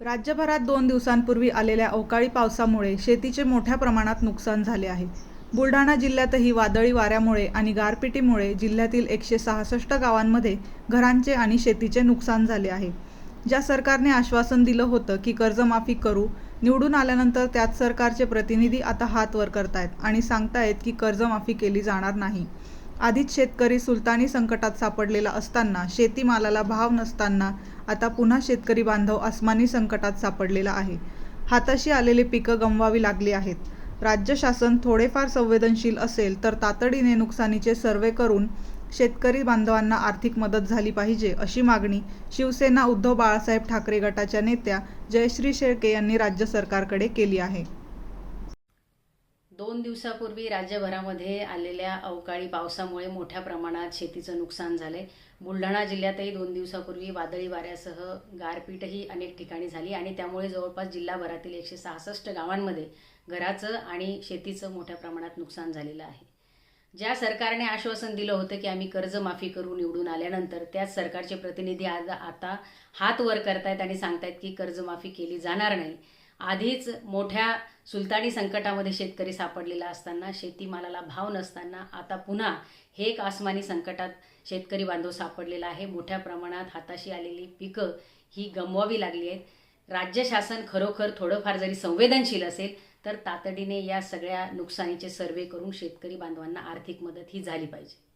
राज्यभरात दोन दिवसांपूर्वी आलेल्या अवकाळी पावसामुळे शेतीचे मोठ्या प्रमाणात नुकसान झाले आहे. बुलढाणा जिल्ह्यातही वादळी वाऱ्यामुळे आणि गारपिटीमुळे जिल्ह्यातील एकशे सहासष्ट गावांमध्ये घरांचे आणि शेतीचे नुकसान झाले आहे. ज्या सरकारने आश्वासन दिलं होतं की कर्जमाफी करू निवडून आल्यानंतर त्याच सरकारचे प्रतिनिधी आता हात वर करतायत आणि सांगतायत की कर्जमाफी केली जाणार नाही. आधीच शेतकरी सुलतानी संकटात सापडलेला असताना शेतीमालाला भाव नसताना आता पुन्हा शेतकरी बांधव आसमानी संकटात सापडलेला आहे. हाताशी आलेले पिकं गमवावी लागली आहेत. राज्य शासन थोडेफार संवेदनशील असेल तर तातडीने नुकसानीचे सर्वे करून शेतकरी बांधवांना आर्थिक मदत झाली पाहिजे अशी मागणी शिवसेना उद्धव बाळासाहेब ठाकरे गटाच्या नेत्या जयश्री शेळके यांनी राज्य सरकारकडे केली आहे. दोन दिवसापूर्वी राज्यभरामध्ये आलेल्या अवकाळी पावसामुळे मोठ्या प्रमाणात शेतीचं नुकसान झालंय. बुलढाणा जिल्ह्यातही दोन दिवसापूर्वी वादळी वाऱ्यासह गारपीटही अनेक ठिकाणी झाली आणि त्यामुळे जवळपास जिल्हाभरातील एकशे सहासष्ट गावांमध्ये घराचं आणि शेतीचं मोठ्या प्रमाणात नुकसान झालेलं आहे. ज्या सरकारने आश्वासन दिलं होतं की आम्ही कर्जमाफी करू निवडून आल्यानंतर त्याच सरकारचे प्रतिनिधी आज आता हात वर करतायत आणि सांगतायत की कर्जमाफी केली जाणार नाही. आधीच मोठ्या सुलतानी संकटामध्ये शेतकरी सापडलेला असताना शेतीमालाला भाव नसताना आता पुन्हा हे एक आसमानी संकटात शेतकरी बांधव सापडलेला आहे. मोठ्या प्रमाणात हाताशी आलेली पिकं ही गमवावी लागली आहेत. राज्य शासन खरोखर थोडंफार जरी संवेदनशील असेल तर तातडीने या सगळ्या नुकसानीचे सर्वे करून शेतकरी बांधवांना आर्थिक मदत ही झाली पाहिजे.